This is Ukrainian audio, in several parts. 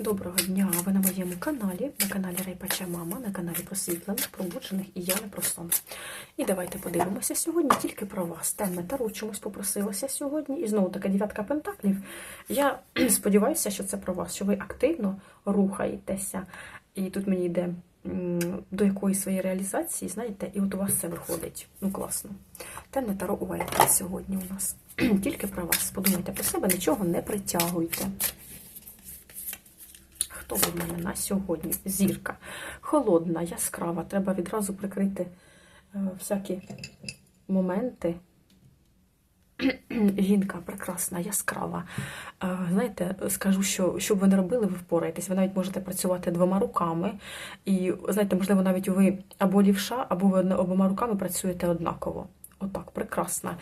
Доброго дня! Ви на моєму каналі, на каналі Райпача Мама, на каналі просвітлених, пробуджених і я не про сон. І давайте подивимося сьогодні тільки про вас. Темне таро чомусь попросилося сьогодні. І знову таки дев'ятка пентаклів. Я сподіваюся, що це про вас, що ви активно рухаєтеся. І тут мені йде до якоїсь своєї реалізації, знаєте, і от у вас це виходить. Ну, класно. Темне таро у сьогодні у нас. Тільки про вас. Подумайте про себе, нічого не притягуйте. Хто в мене на сьогодні? Зірка. Холодна, яскрава. Треба відразу прикрити е, всякі моменти. Жінка прекрасна, яскрава. Е, Знаєте, скажу, що що б ви не робили, ви впораєтесь. Ви навіть можете працювати двома руками. І, знаєте, можливо, навіть ви або лівша, або ви обома руками працюєте однаково. Отак, прекрасна.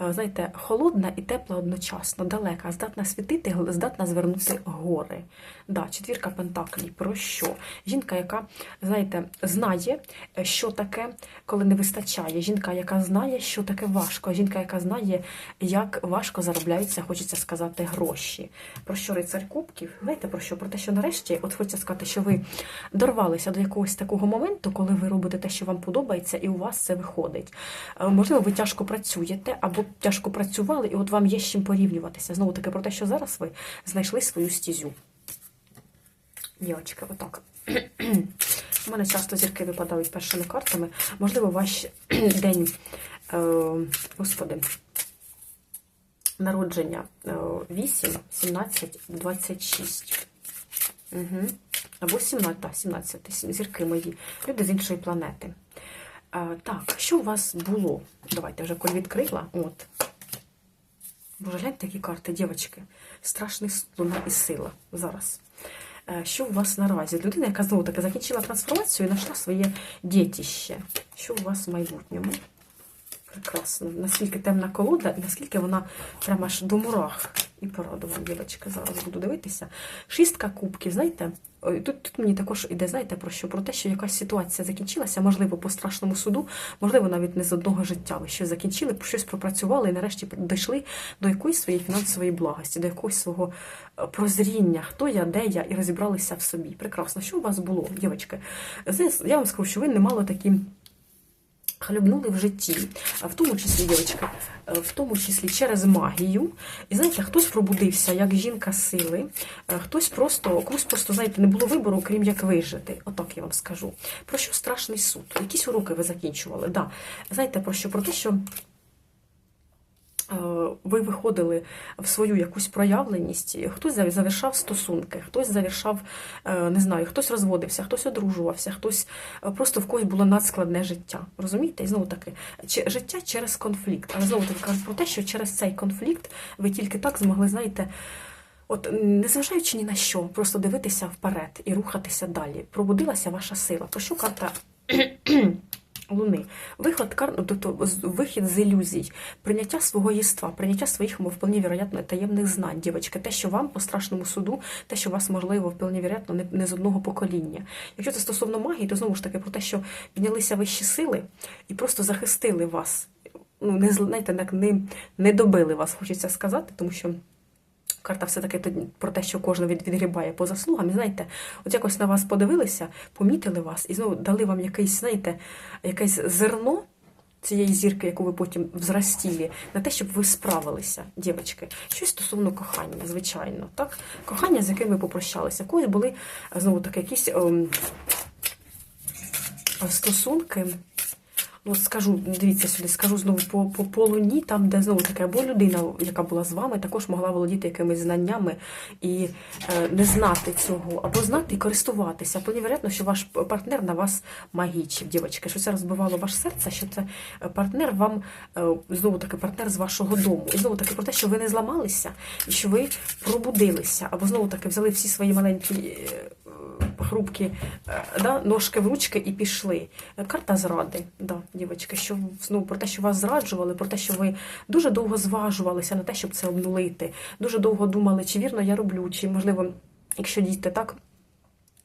Е, Знаєте, холодна і тепла одночасно, далека, здатна світити, здатна звернути гори. Да, четвірка пентаклів. Про що? Жінка, яка, знаєте, знає, що таке, коли не вистачає. Жінка, яка знає, що таке важко. Жінка, яка знає, як важко заробляються, хочеться сказати, гроші. Про що рицарь кубків? Знаєте про що? Про те, що нарешті, от хочеться сказати, що ви дорвалися до якогось такого моменту, коли ви робите те, що вам подобається, і у вас це виходить. Е, Можливо, ви тяжко працюєте або тяжко працювали, і от вам є з чим порівнюватися. Знову таки про те, що зараз ви знайшли свою стізю. Дівчатка, отак. У мене часто зірки випадають першими картами. Можливо, ваш день, е, господи, народження е, 8, 17, 26. Угу. Або 17, так, 17, зірки мої. Люди з іншої планети. Так, що у вас було? Давайте вже коли відкрила. От. Боже, гляньте, такі карти, дівчатки. Страшний луна і сила зараз. Е, Що у вас наразі? Людина, яка знову таки закінчила трансформацію і знайшла своє дітище. Що у вас в майбутньому? Прекрасно. Наскільки темна колода, і наскільки вона прямо аж до мурах. І пораду вам, дівчатка, зараз буду дивитися. Шістка кубків, знаєте, тут, тут мені також іде, знаєте, про що? Про те, що якась ситуація закінчилася, можливо, по страшному суду, можливо, навіть не з одного життя. Ви щось закінчили, щось пропрацювали і нарешті дійшли до якоїсь своєї фінансової благості, до якогось свого е, прозріння, хто я, де я, і розібралися в собі. Прекрасно. Що у вас було, дівчатки? Я вам скажу, що ви не мали такі. Хлюбнули в житті, в тому числі, дівчатка, в тому числі через магію. І знаєте, хтось пробудився як жінка сили, е, хтось просто, комусь просто, знаєте, не було вибору, крім як вижити. Отак я вам скажу. Про що страшний суд? Якісь уроки ви закінчували? Да. Знаєте, про що? Про те, що. Е, Ви виходили в свою якусь проявленість, хтось завершав стосунки, хтось завершав, е, не знаю, хтось розводився, хтось одружувався, хтось е, просто в когось було надскладне життя. Розумієте? І знову таки, життя через конфлікт. Але знову таки кажуть про те, що через цей конфлікт ви тільки так змогли, знаєте, от незважаючи ні на що, просто дивитися вперед і рухатися далі. Пробудилася ваша сила. Про що карта? Луни. Виход кар... ну, тобто вихід з ілюзій, прийняття свого єства, прийняття своїх, мов, вполне вероятно, таємних знань, дівчатки, те, що вам по страшному суду, те, що вас, можливо, вполне вероятно, не, не з одного покоління. Якщо це стосовно магії, то знову ж таки про те, що піднялися вищі сили і просто захистили вас. Ну, не знаєте, так не, не добили вас, хочеться сказати, тому що. Карта все-таки про те, що кожен від, відгрібає по заслугам. І знаєте, от якось на вас подивилися, помітили вас і знову дали вам якийсь, знаєте, якесь зерно цієї зірки, яку ви потім взрастілі, на те, щоб ви справилися, дівчатки. Щось стосовно кохання, звичайно. Так? Кохання, з яким ви попрощалися. У когось були знову таки якісь ем, стосунки. Ну, скажу, дивіться сюди, скажу знову по, по, по луні, там, де знову таке, або людина, яка була з вами, також могла володіти якимись знаннями і е, не знати цього, або знати і користуватися. Бо невероятно, що ваш партнер на вас магічив, дівчатки, що це розбивало ваше серце, що це партнер вам, е, знову таки, партнер з вашого дому. І знову таки про те, що ви не зламалися, і що ви пробудилися, або знову таки взяли всі свої маленькі. Е, хрупкі е, да, ножки в ручки і пішли. Карта зради, да, дівчатки, що ну, про те, що вас зраджували, про те, що ви дуже довго зважувалися на те, щоб це обнулити. Дуже довго думали, чи вірно я роблю, чи можливо, якщо дійти так.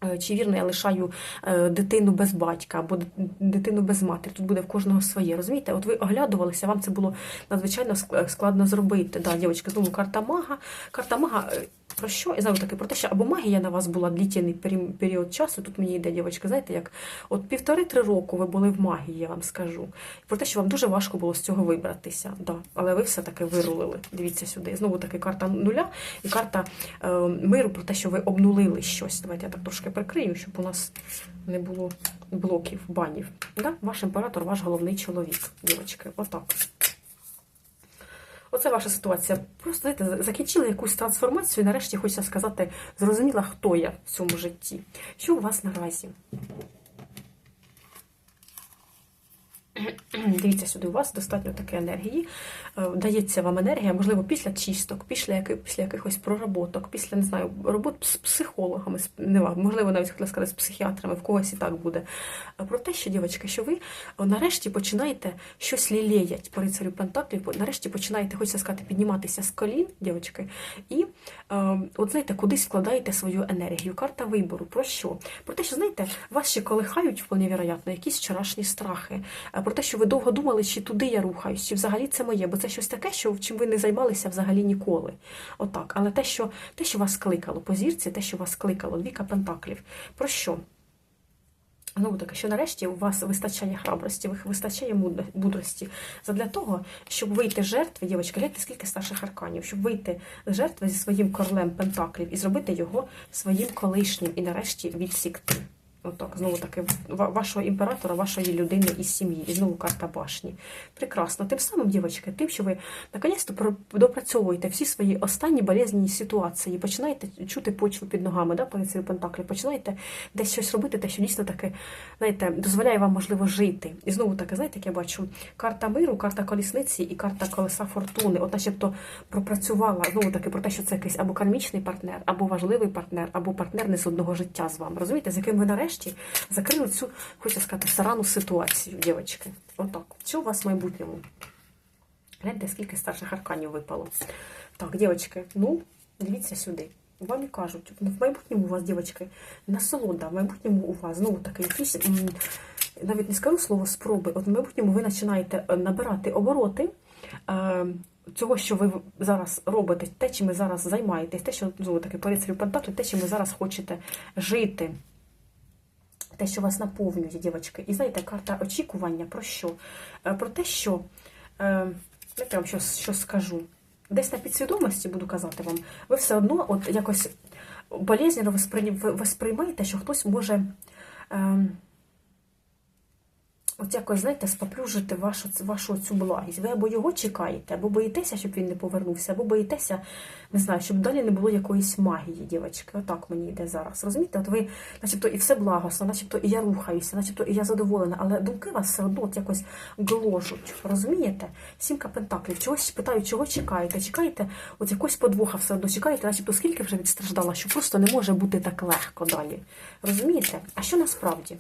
Е, Чи вірно я лишаю е, дитину без батька або ди- дитину без матері? Тут буде в кожного своє. Розумієте? От ви оглядувалися, вам це було надзвичайно ск- складно зробити. Да, дівчатка, знову карта мага. Карта мага. е, Про що? І знову таки про те, що або магія на вас була пері- період часу. Тут мені йде дівчатка, знаєте, як от півтори-три року ви були в магії, я вам скажу. Про те, що вам дуже важко було з цього вибратися. Да. Але ви все-таки вирулили. Дивіться сюди. Знову таки карта нуля і карта е, миру про те, що ви обнулили щось. Давайте я так трошки прикрию, щоб у нас не було блоків, банів. Да? Ваш імператор, ваш головний чоловік, дівчатки. Отак. Оце ваша ситуація. Просто знаєте, закінчили якусь трансформацію, і нарешті хочеться сказати, зрозуміла, хто я в цьому житті. Що у вас наразі? Дивіться сюди, у вас достатньо таке енергії. Е, Дається вам енергія, можливо, після чисток, після, після якихось проработок, після не знаю, робот з психологами, не можливо, навіть хотіла сказати з психіатрами, в когось і так буде. Е, Про те, що, дівчатка, що ви нарешті починаєте щось лілеять по рицарю Пентаклів, нарешті починаєте, хочеться сказати, підніматися з колін, дівчатки, і е, от знаєте, кудись вкладаєте свою енергію. Карта вибору. Про що? Про те, що знаєте, вас ще колихають вполне вероятно, якісь вчорашні страхи. Е, Про те, що ви довго думали, чи туди я рухаюсь, чи взагалі це моє, бо це щось таке, що чим ви не займалися взагалі ніколи. Отак. Але те, що те, що вас кликало по зірці, те, що вас кликало, двіка пентаклів. Про що? Знову таки, що нарешті у вас вистачає храбрості, вистачає мудро- мудрості задля того, щоб вийти жертви, дівчатка, гляньте, скільки старших арканів, щоб вийти жертви зі своїм королем пентаклів і зробити його своїм колишнім і нарешті відсікти. Отак, знову таки, ва- вашого імператора, вашої людини із сім'ї. І знову карта башні. Прекрасно. Тим самим, дівчатки, тим, що ви наконець-то допрацьовуєте всі свої останні болезнені ситуації, починаєте чути почву під ногами, да, по лицеві пентаклі, починаєте десь щось робити, те, що дійсно таке, знаєте, дозволяє вам, можливо, жити. І знову таке, знаєте, як я бачу, карта миру, карта колісниці і карта колеса фортуни. От начебто пропрацювала знову таки про те, що це якийсь або кармічний партнер, або важливий партнер, або партнер не з одного життя з вами. Розумієте, з яким ви нарешті закрили цю, хочу сказати, сарану ситуацію, дівчатки. Отак. Що у вас в майбутньому? Гляньте, скільки старших арканів випало. Так, дівчатки, ну, дивіться сюди. Вам і кажуть, ну, в майбутньому у вас, дівчатки, насолода, в майбутньому у вас знову таки якісь, навіть не скажу слово спроби, от в майбутньому ви починаєте е, набирати обороти. е, Цього, що ви зараз робите, те, чим ви зараз займаєтесь, те, що знову таки по рицарю те, чим ви зараз хочете жити, те, що вас наповнює, дівчатки. І знаєте, карта очікування про що? Е, Про те, що е, я вам що, що скажу. Десь на підсвідомості буду казати вам, ви все одно от якось болезненно восприймаєте, що хтось може ем, от якось, знаєте, споплюжити вашу, вашу цю благість. Ви або його чекаєте, або боїтеся, щоб він не повернувся, або боїтеся, не знаю, щоб далі не було якоїсь магії, дівчатки. Отак мені йде зараз. Розумієте? От ви, начебто, і все благосно, начебто і я рухаюся, начебто і я задоволена, але думки вас все одно от якось гложуть. Розумієте? Сімка пентаклів. Чогось питаю, чого чекаєте? Чекаєте от якогось подвоха все одно чекаєте, начебто скільки вже відстраждала, що просто не може бути так легко далі. Розумієте? А що насправді?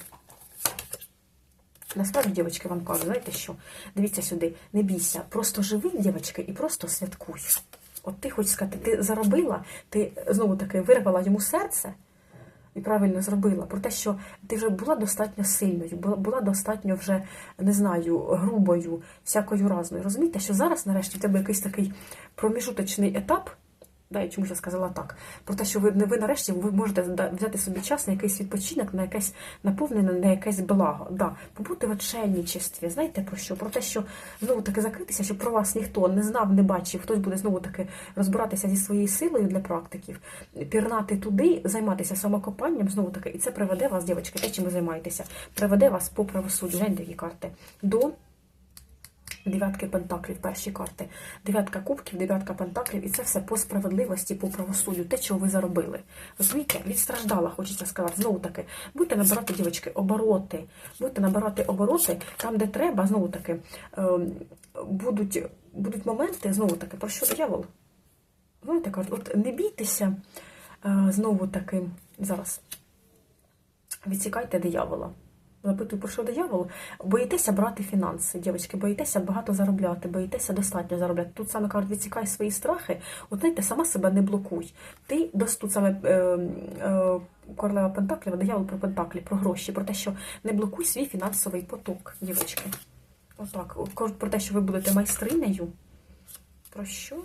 Насправді, дівчатки, вам кажу, знаєте що? Дивіться сюди, не бійся, просто живи, дівчатки, і просто святкуй. От ти хочеш сказати, ти заробила, ти знову таки вирвала йому серце і правильно зробила. Про те, що ти вже була достатньо сильною, була достатньо вже, не знаю, грубою, всякою разною. Розумієте, що зараз, нарешті, в тебе якийсь такий проміжуточний етап. Да, я чомусь я сказала так. Про те, що ви, не ви нарешті ви можете взяти собі час на якийсь відпочинок, на якесь наповнене, на якесь благо. Да, побути в отшельничестві. Знаєте про що? Про те, що знову таки закритися, щоб про вас ніхто не знав, не бачив, хтось буде знову таки розбиратися зі своєю силою для практиків, пірнати туди, займатися самокопанням, знову таки, і це приведе вас, дівчатки, те, чим ви займаєтеся, приведе вас по правосуддю. Гляньте, які карти. До Дев'ятки пентаклів, перші карти. Дев'ятка кубків, дев'ятка пентаклів, і це все по справедливості, по правосуддю, те, чого ви заробили. Розумієте, відстраждала, хочеться сказати. Знову таки, будете набирати, дівчатки, обороти. Будете набирати обороти там, де треба, знову таки, ем, будуть, будуть моменти, знову таки, про що диявол? Знаєте, кажуть, от не бійтеся, е, знову таки, зараз. Відсікайте диявола. Запитую, про що диявол? Боїтеся брати фінанси, дівчатки, боїтеся багато заробляти, боїтеся достатньо заробляти. Тут саме кажуть, відсікай свої страхи. От знаєте, сама себе не блокуй. Ти тут саме е, е, королева Пентаклів, диявол про Пентаклі, про гроші, про те, що не блокуй свій фінансовий поток, дівчатки. Отак. Про те, що ви будете майстринею. Про що?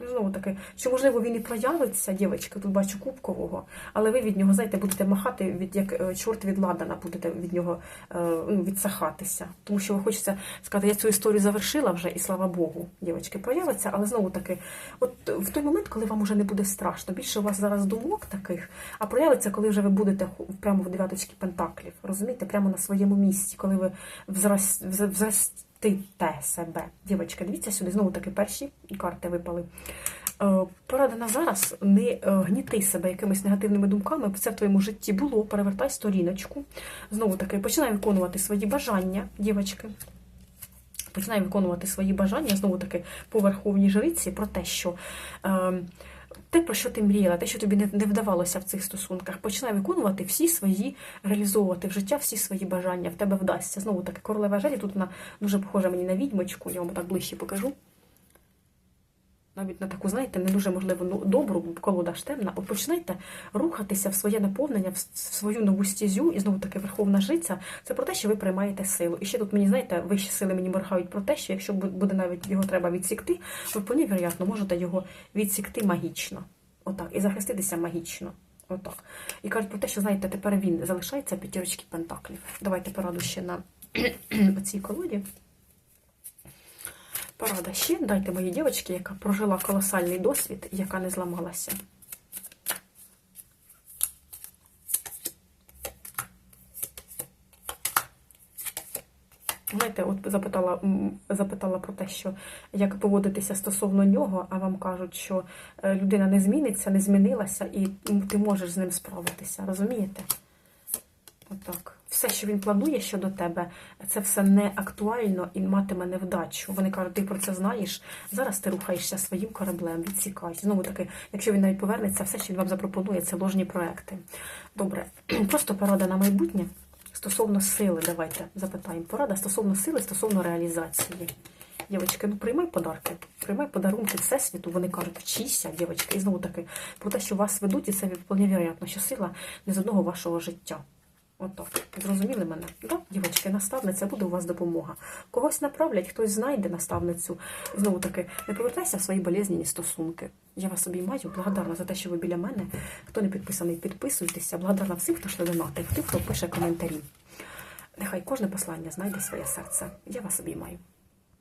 Знову таки, що можливо він і проявиться, дівчатка, тут бачу кубкового, але ви від нього, знаєте, будете махати, від як е, чорт від ладана, будете від нього е, ну, відсахатися. Тому що ви хочеться сказати, я цю історію завершила вже, і слава Богу, дівчатки, проявиться, але знову таки, от в той момент, коли вам уже не буде страшно, більше у вас зараз думок таких, а проявиться, коли вже ви будете прямо в дев'яточці пентаклів, розумієте, прямо на своєму місці, коли ви взрос, вза- взростите себе. Дівчатка, дивіться сюди, знову таки перші карти випали. Е, Порада на зараз не е, гніти себе якимись негативними думками. Це в твоєму житті було. Перевертай сторіночку. Знову таки, починай виконувати свої бажання, дівчатки. Починай виконувати свої бажання, знову таки, по верховній жриці, про те, що е, те, про що ти мріяла, те, що тобі не, вдавалося в цих стосунках, починай виконувати всі свої, реалізовувати в життя всі свої бажання. В тебе вдасться. Знову таки, королева жалі, тут вона дуже похожа мені на відьмочку, я вам так ближче покажу навіть на таку, знаєте, не дуже можливо ну, добру, колода ж темна, от починайте рухатися в своє наповнення, в свою нову стізю, і знову таки верховна жиця. Це про те, що ви приймаєте силу. І ще тут мені, знаєте, вищі сили мені моргають про те, що якщо буде навіть його треба відсікти, ви вполне вероятно можете його відсікти магічно. Отак, і захиститися магічно. Отак. І кажуть про те, що знаєте, тепер він залишається п'ятірочки пентаклів. Давайте пораду ще на оцій колоді. Порада ще дайте моїй дівчинці, яка прожила колосальний досвід, і яка не зламалася. Знаєте, от запитала, запитала про те, що як поводитися стосовно нього, а вам кажуть, що е, людина не зміниться, не змінилася, і ти можеш з ним справитися. Розумієте? Отак. Все, що він планує щодо тебе, це все не актуально і матиме невдачу. Вони кажуть, ти про це знаєш. Зараз ти рухаєшся своїм кораблем, відсікай. Знову таки, якщо він навіть повернеться, все, що він вам запропонує, це ложні проекти. Добре, просто порада на майбутнє стосовно сили. Давайте запитаємо. Порада стосовно сили, стосовно реалізації. Дівчатки, ну приймай подарки, приймай подарунки Всесвіту, вони кажуть, вчися, дівчатки, і знову таки, про те, що вас ведуть, і це вполне вероятно, що сила не з одного вашого життя. Отак. Зрозуміли мене? Так, дівчатки, наставниця буде у вас допомога. Когось направлять, хтось знайде наставницю. Знову таки, не повертайся в свої болезненні стосунки. Я вас обіймаю, благодарна за те, що ви біля мене. Хто не підписаний, підписуйтеся. Благодарна всім, хто шле донати, тим, хто пише коментарі. Нехай кожне послання знайде своє серце. Я вас обіймаю.